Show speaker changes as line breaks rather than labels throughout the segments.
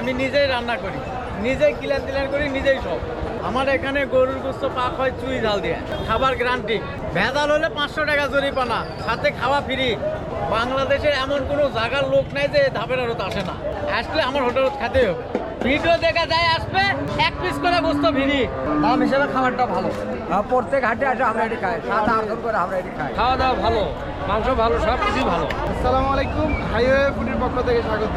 আমি নিজেই রান্না করি। নিজেই কিলার তিলান করি, নিজেই সব। আমার এখানে গরুর গুস্ত, পাক হয়, চুই, ঝাল দিয়ে। খাবার গ্রান্টি ভেজাল হলে পাঁচশো টাকা জরিপানা সাথে খাওয়া ফ্রি বাংলাদেশের এমন কোনো জায়গার লোক নাই যে ধাপের আড়ত আসে না। আসলে আমার হোটেল খেতেই হবে। ভিডিও দেখা যায় আসবে এক পিস করে গোস্ত ফ্রি
দাম হিসেবে খাবারটা ভালো। প্রত্যেক হাটে আসে আমরা এটি খাই সাত আট করে আমরা এটি খাই।
খাওয়া দাওয়া ভালো মাংস ভালো সব কিছুই ভালো।
আসসালামু আলাইকুম হাইওয়ে ফুডের পক্ষ থেকে স্বাগত।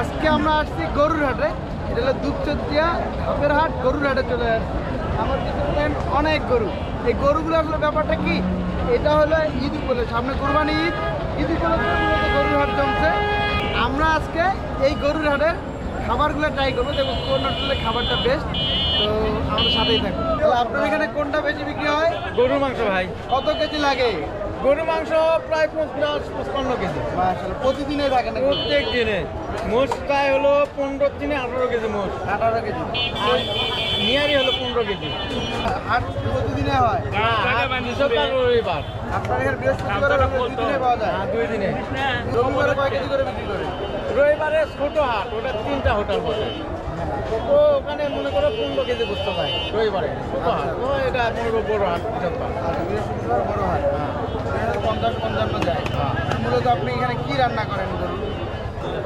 আজকে আমরা আসছি গরুর হাটে। এটা হলো দুপচতিয়া ধাপের হাট গরুর হাটে চলে আসছি। আমার পিছনে অনেক গরু। এই গরুগুলো আসলে ব্যাপারটা কি? এটা হলো ঈদ উপলক্ষে সামনে কোরবানি ঈদ। ঈদ উপলক্ষে গরুর হাট জমছে। আমরা আজকে এই গরুর হাটের খাবারগুলো ট্রাই করব। দেখব কোন হোটেলে খাবারটা বেস্ট তো আমাদের সাথেই থাকব তাহলে আপনার এখানে কোনটা বেশি বিক্রি হয়?
গরুর মাংস ভাই।
কত কেজি লাগে?
গরুর মাংস প্রায় পঞ্চাশ পঁচপান্ন কেজি।
প্রতিদিনে থাকে না
প্রত্যেক দিনে। মোষ প্রায় হলো পনেরো দিনে আঠারো কেজি মোষ।
আঠারো কেজি।
আর নিয়ারি হলো পনেরো কেজি।
হাট প্রতিদিনে হয়?
রবিবার।
আপনার এখানে বৃহস্পতিবার আর দুই দিনে পাওয়া যায়?
হ্যাঁ, দুই দিনে।
রবিবারে কয় কেজি করে বিক্রি করে?
রবিবারে ছোট হাট, ওটা তিনটা হোটেল বসে। তো ওখানে মনে করো পনেরো কেজি বুঝতে পাই রবিবারে, ছোট হাট। তো এটা করো বড় হাট
বড় হাট। পঞ্চাশ পঞ্চান্ন যায় মূলত আপনি এখানে কি রান্না করেন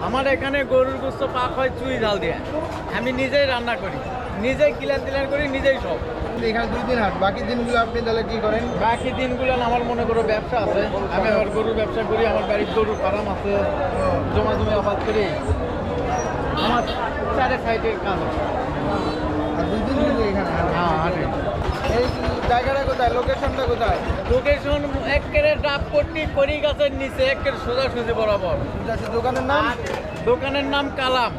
আমার এখানে গরুর গোস্ত পাক হয় চুই ঝাল দিয়ে। আমি নিজেই রান্না করি। নিজেই কিলার তিলার করি নিজেই সব।
এখানে দুই দিন হাট বাকি দিনগুলো আপনি তাহলে কি করেন?
বাকি দিনগুলো আমার মনে করো ব্যবসা আছে। আমি আবার গরুর ব্যবসা করি আমার বাড়ির গরুর ফার্ম আছে। জমা জমি আবাদ করি। আমার চারে সাইডের কাজ আছে।
আর দুই দিন এখানে
হ্যাঁ হাটে।
এই জায়গাটা কোথায়? লোকেশনটা কোথায়?
লোকেশন করি গাছের নিচে একের সোজাসুজি বরাবর।
দোকানের নাম?
দোকানের নাম কালাম।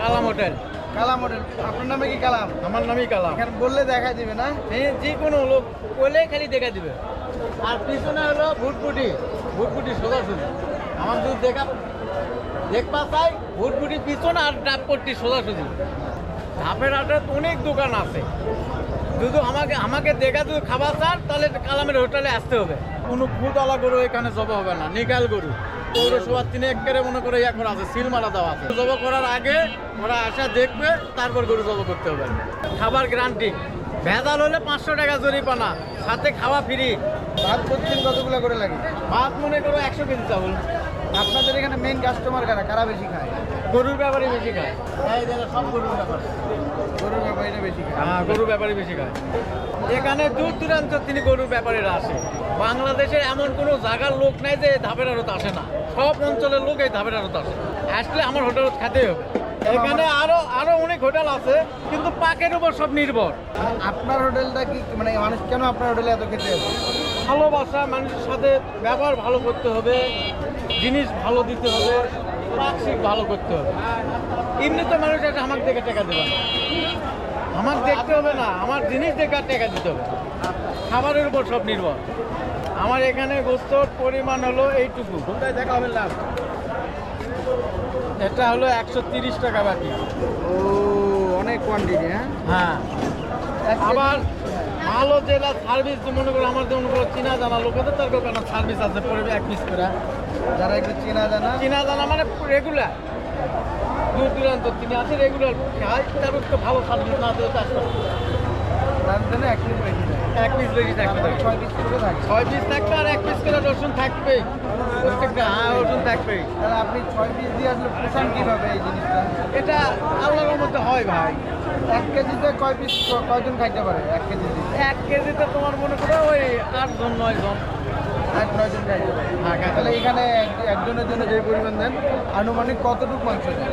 কালাম হোটেল।
কালাম হোটেল আপনার নামে কি কালাম?
আমার নামই কালাম।
এখানে বললে দেখাই দিবে না?
হ্যাঁ যে কোনো লোক বলে খালি দেখা দিবে। আর পিছনে হলো ভুটপুটি ভুটপুটি সোজাসুজি আমার যদি দেখা দেখবা চাই ভুটপুটি পিছনে আর ডাব পট্টি সোজাসুজি ধাপের হাটে অনেক দোকান আছে। যদি আমাকে আমাকে দেখা যদি খাবার চান তাহলে কালামের হোটেলে আসতে হবে। কোনো ফুটওয়ালা গরু এখানে জবা হবে না নিকাল গরু। পৌরসভার তিনে একেবারে মনে করে ইয়া করা আছে সিল মারা দেওয়া আছে। জবা করার আগে ওরা আসা দেখবে তারপর গরু জবা করতে হবে। খাবার গ্যারান্টি ভেজাল হলে পাঁচশো টাকা জরিপানা সাথে খাওয়া ফ্রি
ভাত প্রতিদিন কতগুলো করে লাগে?
ভাত মনে করো একশো কেজি চাউল।
আপনাদের এখানে মেইন কাস্টমার কারা? কারা বেশি খায়?
গরুর ব্যাপারে বেশি খায়। সব গরুর ব্যাপারে
ব্যাপারীরা বেশি
হ্যাঁ গরুর ব্যাপারে বেশি খায়। এখানে দূর দূরান্ত তিনি গরুর ব্যাপারীরা আসে। বাংলাদেশের এমন কোনো জায়গার লোক নাই যে ধাপের আড়ত আসে না। সব অঞ্চলের লোক এই ধাপের আড়ত আসে। আসলে আমার হোটেল খেতেই হবে। এখানে আরও আরও অনেক হোটেল আছে কিন্তু পাকের উপর সব নির্ভর।
আপনার হোটেলটা কি মানে মানুষ কেন আপনার হোটেলে এত খেতে হবে?
ভালোবাসা মানুষের সাথে ব্যবহার ভালো করতে হবে। জিনিস ভালো দিতে হবে পাক্ষিক ভালো করতে হবে। এমনি তো মানুষ একটা আমাকে দেখে টাকা দেবে না। আমাকে দেখতে হবে না আমার জিনিস দেখে আর টাকা দিতে হবে খাবারের উপর সব নির্ভর। আমার এখানে গোস্তর পরিমাণ হলো এইটুকু। দেখা হবে লাভ এটা হলো একশো তিরিশ টাকা বাকি।
ও অনেক কোয়ান্টিটি হ্যাঁ?
হ্যাঁ। আবার ভালো যেটা সার্ভিস মনে করো আমার যেমন চিনা জানা লোকেদের তার কেন সার্ভিস আছে পড়বে এক পিস করে।
যারা একটু চেনা জানা?
চিনা জানা মানে রেগুলার দূর দূরান্ত তিনি আছে রেগুলার খাই তার একটু ভালো সার্ভিস না না।
তার জন্য এক পিস বেশি
এক পিস বেশি থাকবে
ছয় পিস করে থাকে
ছয় পিস থাকবে আর এক পিস করে রসুন থাকবে। প্রত্যেকটা হ্যাঁ রসুন থাকবে।
তাহলে আপনি ছয় পিস দিয়ে আসলে পোষান কীভাবে এই জিনিসটা?
এটা আল্লাহর মধ্যে হয় ভাই।
এক কেজিতে কয় পিস কয়জন খাইতে পারে? এক কেজি দিয়ে।
এক কেজিতে তোমার মনে করো ওই আটজন নয় জন।
আট নয়জন খাইতে
হ্যাঁ
তাহলে এখানে এক- একজনের জন্য যে পরিমাণ দেন আনুমানিক কতটুকু মাংস দেন?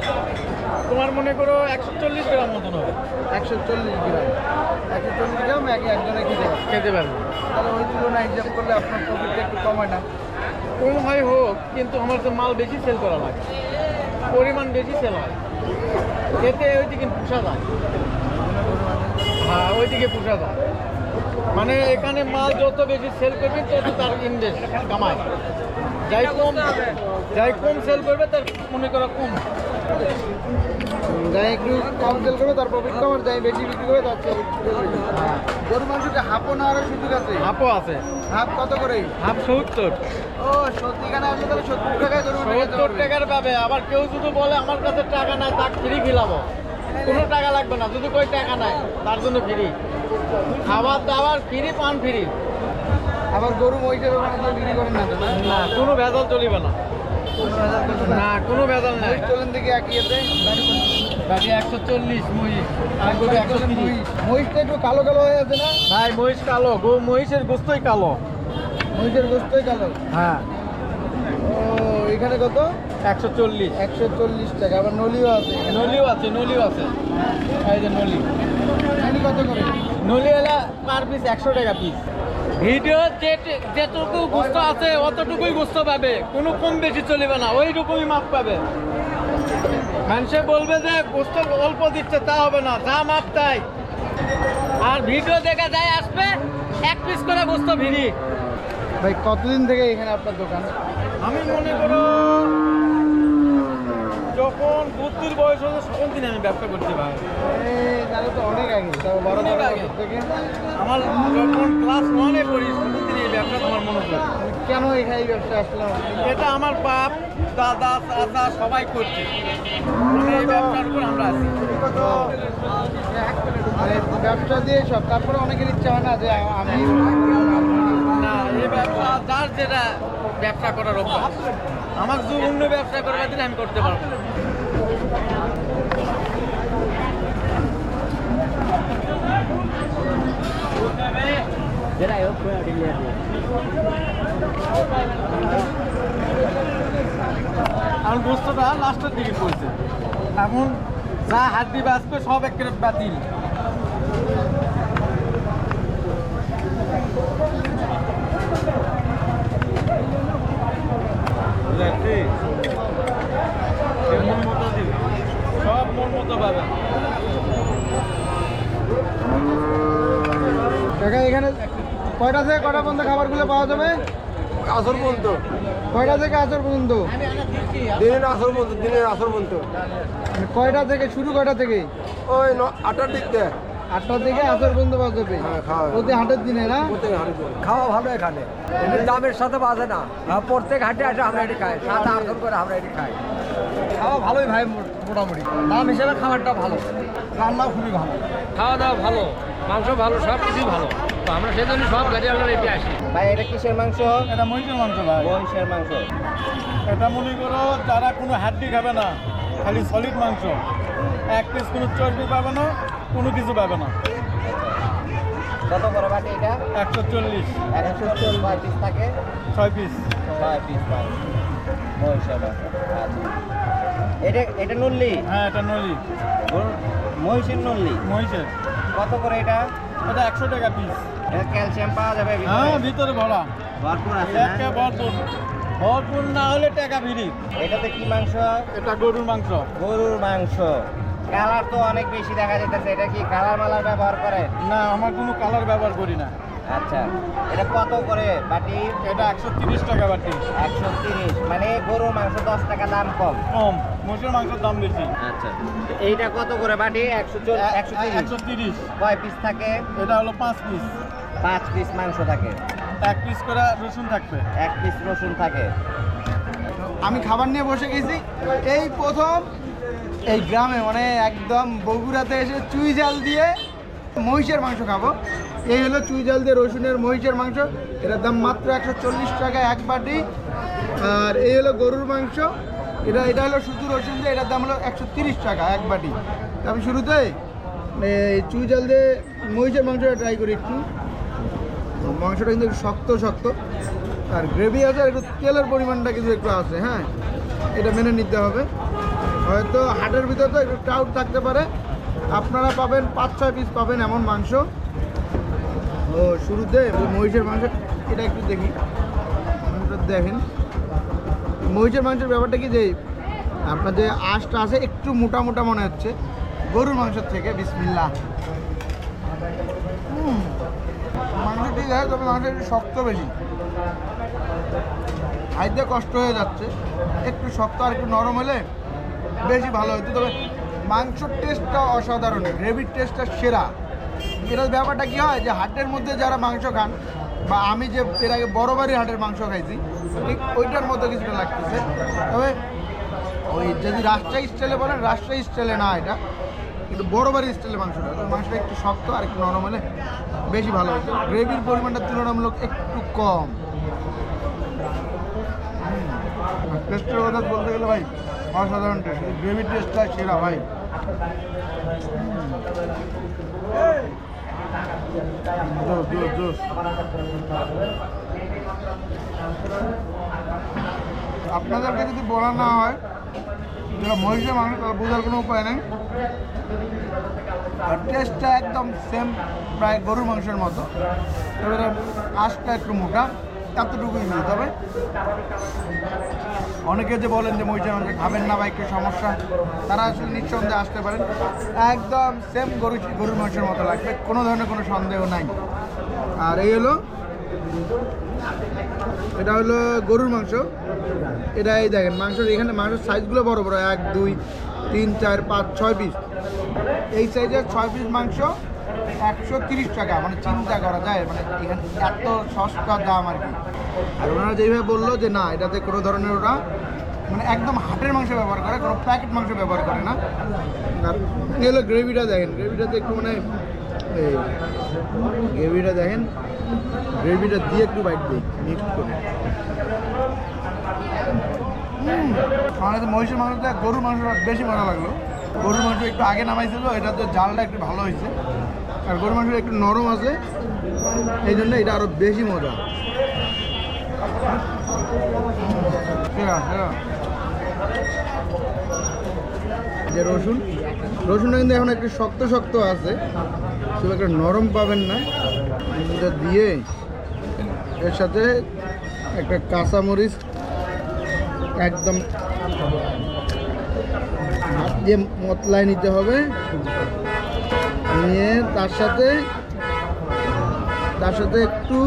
তোমার মনে করো একশো চল্লিশ গ্রাম মতন হবে।
একশো চল্লিশ গ্রাম। একশো চল্লিশ গ্রাম এক একজনে খেতে
খেতে পারবে।
তাহলে ওই তুলনায় হিসাব করলে আপনার প্রফিটটা একটু কম না।
কম হয় হোক কিন্তু আমার তো মাল বেশি সেল করা লাগে। পরিমাণ বেশি সেল হয়। এতে ওইদিকে পোষা যায়। হ্যাঁ ওইদিকে পোষা যায়। মানে এখানে মাল যত বেশি সেল করবে তত তার ইনভেস্ট কামায়। যাই কম যাই কম সেল করবে তার মনে করা কম।
যাই একটু কম সেল করবে তার প্রফিট কম আর যাই বেশি বিক্রি করবে তার গরু মাংসকে হাফও না আরও সুযোগ আছে?
হাফও আছে।
হাফ কত করে?
হাফ সত্তর।
ও সত্যি এখানে আসলে তাহলে সত্তর টাকায় গরু মাংস
সত্তর টাকার পাবে আবার কেউ যদি বলে আমার কাছে টাকা নাই তার ফ্রি খিলাবো কোনো টাকা লাগবে না যদি কই টাকা নাই তার জন্য ফ্রি খাবার দাবার ফ্রি পান ফ্রি।
আবার গরু মহিষের ওখানে তো বিক্রি করেন না না?
কোনো ভেজাল চলিবে না।
কোনো ভেজাল না।
কোনো ভেজাল নাই।
চলেন দেখি একই এতে
বাকি একশো চল্লিশ মহিষ। আর গরু একশো তিরিশ।
মহিষ মহিষটা একটু কালো কালো হয়ে আছে না?
ভাই মহিষ কালো। গো মহিষের গোস্তই কালো।
মহিষের গোস্তই কালো।
হ্যাঁ।
এখানে কত?
একশো চল্লিশ।
একশো চল্লিশ টাকা। আবার নলিও আছে
নলিও আছে নলিও আছে। এই যে নলি।
নলি কত করে?
নলি এলা পার পিস একশো টাকা পিস ভিডিও যেটুকু গুস্ত আছে অতটুকুই গুস্ত পাবে। কোনো কম বেশি চলিবে না ওইটুকুই মাপ পাবে। মানুষে বলবে যে গুস্ত অল্প দিচ্ছে তা হবে না যা মাপ তাই। আর ভিডিও দেখা যায় আসবে এক পিস করে গুস্ত ভিড়ি।
ভাই কতদিন থেকে এখানে আপনার দোকান?
আমি মনে করো যখন বুদ্ধির বয়স হচ্ছে তখন দিন আমি ব্যবসা করছি ভাই।
তাহলে তো অনেক আগে। তাও বারো তেরো
আগে।
থেকে?
আমার যখন ক্লাস ওয়ানে পড়ি দিন এই ব্যবসা তোমার মনে করি
কেন এখানে ব্যবসা আসলাম
এটা আমার বাপ দাদা চাচা সবাই করছে। মানে এই ব্যবসার উপর আমরা আছি।
মানে ব্যবসা দিয়ে সব তারপরে অনেকের ইচ্ছা হয় না যে আমি
এই ব্যবসা যার যেটা ব্যবসা করার অভ্যাস। আমাকে যদি অন্য ব্যবসা করবার দিলে আমি করতে পারব। না। আমার গোস্তটা লাস্টের দিকে পড়ছে। এখন যা হাড্ডি বাঁচবে, সব একেবারে বাতিল বুঝাচ্ছি মন মতো দিবে সব মন মতো পাবে।
কাকা এখানে কয়টা থেকে কয়টা পর্যন্ত খাবারগুলো পাওয়া যাবে?
আসর পর্যন্ত।
কয়টা থেকে আসর পর্যন্ত?
দিনের আসর পর্যন্ত দিনের আসর পর্যন্ত।
মানে কয়টা থেকে শুরু কয়টা থেকে?
ওই আটটার দিক দিয়ে।
আটটা থেকে আসর পর্যন্ত পাওয়া যাবে।
হ্যাঁ।
প্রতি হাটের দিনে না?
খাওয়া ভালো এখানে। দামের সাথে বাজে না। প্রত্যেক হাটে আসে আমরা এটি খাই। সাত আটজন করে আমরা এটি খাই। খাওয়া ভালোই ভাই মো- মোটামুটি। দাম হিসেবে খাবারটা ভালো। রান্নাও খুবই ভালো।
খাওয়া দাওয়া ভালো। মাংস ভালো সব কিছুই ভালো। তো আমরা সেজন্য সব গাড়ি আমরা রেডি আসি
ভাই এটা কিসের মাংস?
এটা মহিষের মাংস ভাই।
মহিষের মাংস।
এটা মনে করো যারা কোনো হাড্ডি খাবে না খালি সলিড মাংস। এক পিস কোনো চর্বি পাবে না কোনো কিছু পাবে না।
কত বাটি এটা?
একশো চল্লিশ।
একশো চল্লিশ পিস থাকে?
ছয় পিস
ছয় পিস আচ্ছা। এটা এটা নল্লি?
হ্যাঁ এটা
মহিষের নল্লি?
মহিষের।
কত করে এটা?
এটা একশো টাকা পিস
এটা ক্যালসিয়াম পাওয়া যাবে
হ্যাঁ ভিতরে ভরা।
ভরপুর আছে
ভরপুর। ভরপুর না হলে টাকা ভিড়ি
এটাতে কি মাংস?
এটা গরুর মাংস।
গরুর মাংস। কালার তো অনেক বেশি দেখা যাইতেছে। এটা কি কালার মালার ব্যবহার করে?
না আমার কোনো কালার ব্যবহার করি না।
আচ্ছা এটা কত করে বাটি?
এটা একশো তিরিশ টাকা বাটি।
একশো তিরিশ মানে গরুর মাংস দশ টাকা দাম কম?
কম মহিষের মাংসের দাম বেশি।
আচ্ছা এইটা কত করে বাটি? একশো একশো
একশো তিরিশ।
কয় পিস থাকে?
এটা হলো পাঁচ পিস
পাঁচ পিস মাংস থাকে।
এক পিস করে রসুন থাকবে।
এক পিস রসুন থাকে।
আমি খাবার নিয়ে বসে গেছি। এই প্রথম এই গ্রামে মানে একদম বগুড়াতে এসে চুই জাল দিয়ে মহিষের মাংস খাব। এই হলো চুই জাল দিয়ে রসুনের মহিষের মাংস। এটার দাম মাত্র একশো চল্লিশ টাকা এক বাটি। আর এই হলো গরুর মাংস। এটা এটা হলো শুধু রসুন দিয়ে, এটার দাম হলো একশো তিরিশ টাকা এক বাটি। আমি শুরুতে চুই জাল দিয়ে মহিষের মাংসটা ট্রাই করি একটু। মাংসটা কিন্তু শক্ত শক্ত। আর গ্রেভি আছে আর একটু তেলের পরিমাণটা কিন্তু একটু আছে হ্যাঁ? এটা মেনে নিতে হবে। হয়তো হাটের ভিতরে তো একটু টাউট থাকতে পারে। আপনারা পাবেন পাঁচ, ছয় পিস পাবেন এমন মাংস। ও, শুরুতে মহিষের মাংস, এটা একটু দেখি। দেখেন। মহিষের মাংসের ব্যাপারটা কি যে, আপনার যে আঁশটা আছে, একটু মোটা মোটা মনে হচ্ছে। গরুর মাংসের থেকে বিসমিল্লা মাংস ঠিক আছে তবে মাংস একটু শক্ত বেশি। খাইতে কষ্ট হয়ে যাচ্ছে। একটু শক্ত আর একটু নরম হলে বেশি ভালো হতো তবে মাংসর টেস্টটা অসাধারণ গ্রেভির টেস্টটা সেরা। এটার ব্যাপারটা কী হয় যে, হাটের মধ্যে যারা মাংস খান, বা আমি যে এর আগে বড় হাটের মাংস খাইছি, ঠিক ওইটার মতো কিছুটা লাগতেছে। তবে ওই যদি রাজশাহী স্টাইলে বলেন, রাজশাহী স্টাইলে না এটা, কিন্তু বড় বাড়ির স্টাইলে মাংসটা মাংসটা একটু শক্ত আর একটু নরম হলে বেশি ভালো হতো। গ্রেভির পরিমাণটা তুলনামূলক একটু কম। টেস্টের কথা বলতে গেলে ভাই অসাধারণ টেস্ট গ্রেভির টেস্টটা সেরা, ভাই। জোস জোস আপনাদেরকে যদি বলা না হয় যেটা মহিষের মাংস, তারা বোঝার কোনো উপায় নেই। আর টেস্টটা একদম সেম প্রায় গরুর মাংসের মতো। এটার আঁশটা একটু মোটা, এতটুকুই মিল তবে অনেকে যে বলেন যে মহিষের মাংস খাবেন না বা একটু সমস্যা, তারা আসলে নিঃসন্দেহে আসতে পারেন। একদম সেম গরু, গরুর মাংসের মতো লাগবে, কোনো ধরনের কোনো সন্দেহ নাই। আর এই হলো, এটা হলো গরুর মাংস। এটা এই দেখেন, মাংসের এখানে মাংসের সাইজগুলো বড় বড়, এক, দুই, তিন, চার, পাঁচ, ছয় পিস এই সাইজের ছয় পিস মাংস একশো তিরিশ টাকা মানে চিন্তা করা যায় মানে এখানে এত সস্তা দাম আর কি। আর ওনারা যেইভাবে বলল যে না, এটাতে কোনো ধরনের ওরা মানে একদম হাটের মাংস ব্যবহার করে, কোনো প্যাকেট মাংস ব্যবহার করে না। হলো গ্রেভিটা দেখেন, গ্রেভিটাতে একটু মানে গ্রেভিটা দেখেন, গ্রেভিটা দিয়ে একটু বাইট দিই মিক্স করে। আমার মহিষের মাংসটা, গরুর মাংসটা বেশি মজা লাগল। গরুর মাংস একটু আগে নামাইছিল, এটাতে জালটা একটু ভালো হয়েছে। আর গরুর মাংস একটু নরম আছে। এই জন্য এটা আরও বেশি মজা। যে রসুন, রসুনটা কিন্তু এখন একটু শক্ত শক্ত আছে। শুধু একটা নরম পাবেন না। এটা দিয়ে এর সাথে একটা কাঁচামরিচ একদম দিয়ে মতলায় নিতে হবে। নিয়ে তার সাথে তার সাথে একটু,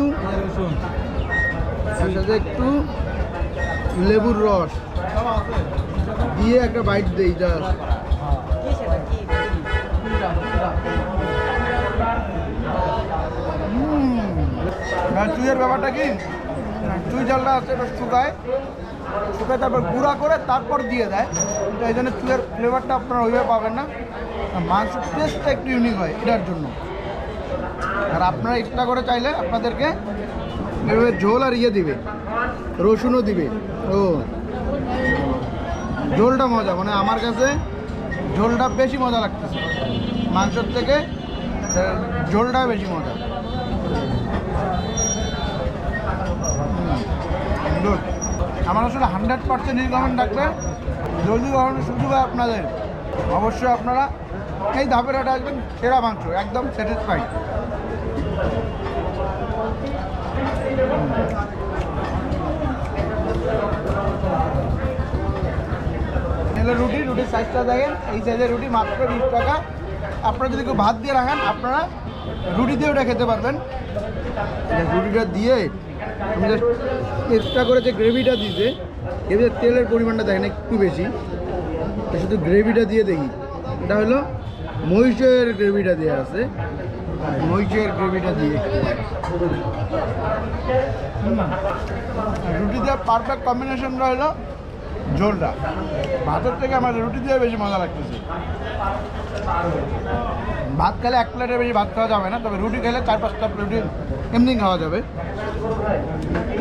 তার সাথে একটু লেবুর রস দিয়ে একটা বাইট দেই আর চুইয়ের ব্যাপারটা কি? চুই জলটা আছে শুকায় শুকায় তারপর গুঁড়া করে তারপর দিয়ে দেয়। তো এই জন্য চুইয়ের ফ্লেভারটা আপনারা ওইভাবে পাবেন না। মাংসের টেস্টটা একটু ইউনিক হয় এটার জন্য। আর আপনারা এক্সট্রা করে চাইলে আপনাদেরকে এভাবে ঝোল আর ইয়ে দিবে, রসুনও দিবে। ও, ঝোলটা মজা মানে আমার কাছে ঝোলটা বেশি মজা লাগতেছে। মাংসর থেকে ঝোলটা বেশি মজা। আমার আসলে হান্ড্রেড পার্সেন্ট রিকমেন্ড থাকবে জলদি কখনো সুযোগ হয় আপনাদের। অবশ্যই আপনারা এই ধাপের হাটে আসবেন, সেরা মাংস, একদম স্যাটিসফাইড রুটি, রুটির সাইজটা দেখেন, এই সাইজের রুটি মাত্র বিশ টাকা। আপনারা যদি কেউ ভাত দিয়ে রাখেন, আপনারা রুটি দিয়ে ওটা খেতে পারবেন। রুটিটা দিয়ে, আমি জাস্ট এক্সট্রা করে যে গ্রেভিটা দিয়েছে গ্রেভিতে তেলের পরিমাণটা দেখেন একটু বেশি। শুধু গ্রেভিটা দিয়ে দেখি। এটা হলো মহিষের গ্রেভিটা দেওয়া আছে। মহিষের গ্রেভিটা দিয়ে। রুটি দেওয়ার পারফেক্ট কম্বিনেশনটা হলো ঝোলটা। ভাতের থেকে আমার রুটি দিয়ে বেশি মজা লাগতেছে। ভাত খেলে এক প্লেটের বেশি ভাত খাওয়া যাবে না, তবে রুটি খেলে চার পাঁচটা রুটি এমনি খাওয়া যাবে।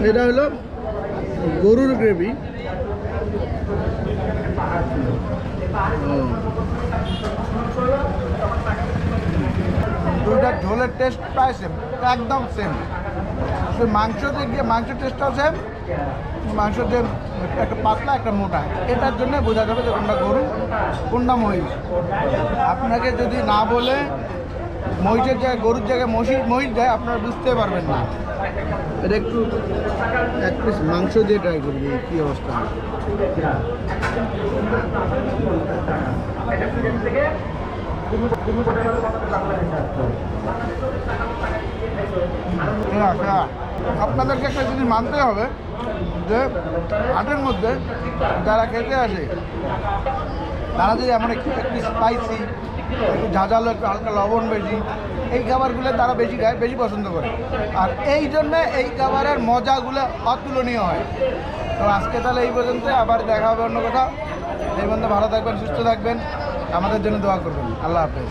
এটা হলো গরুর গ্রেভি। দুইটার ঝোলের টেস্ট প্রায় সেম একদম সেম সে মাংস যে গিয়ে মাংসের টেস্টটাও সেম মাংস যে একটা পাতলা, একটা মোটা। এটার জন্য বোঝা যাবে যে কোনটা গরু, কোনটা মহিষ। আপনাকে যদি না বলে মহিষের জায়গায়, গরুর জায়গায় মহিষ মহিষ যায়, আপনারা বুঝতে পারবেন না। এটা একটু এক পিস মাংস দিয়ে ট্রাই করবি, কী অবস্থা। আপনাদেরকে একটা জিনিস মানতে হবে, যে হাটের মধ্যে যারা খেতে আসে, তারা যদি এমন একটু স্পাইসি একটু ঝাঁঝালো, একটু হালকা লবণ বেশি এই খাবারগুলো তারা বেশি খায়, বেশি পছন্দ করে। আর এই জন্যে এই খাবারের মজাগুলো অতুলনীয় হয়। তো আজকে তাহলে এই পর্যন্ত, আবার দেখা হবে অন্য কথা এই পর্যন্ত ভালো থাকবেন, সুস্থ থাকবেন। আমাদের জন্য দোয়া করবেন। আল্লাহ হাফেজ।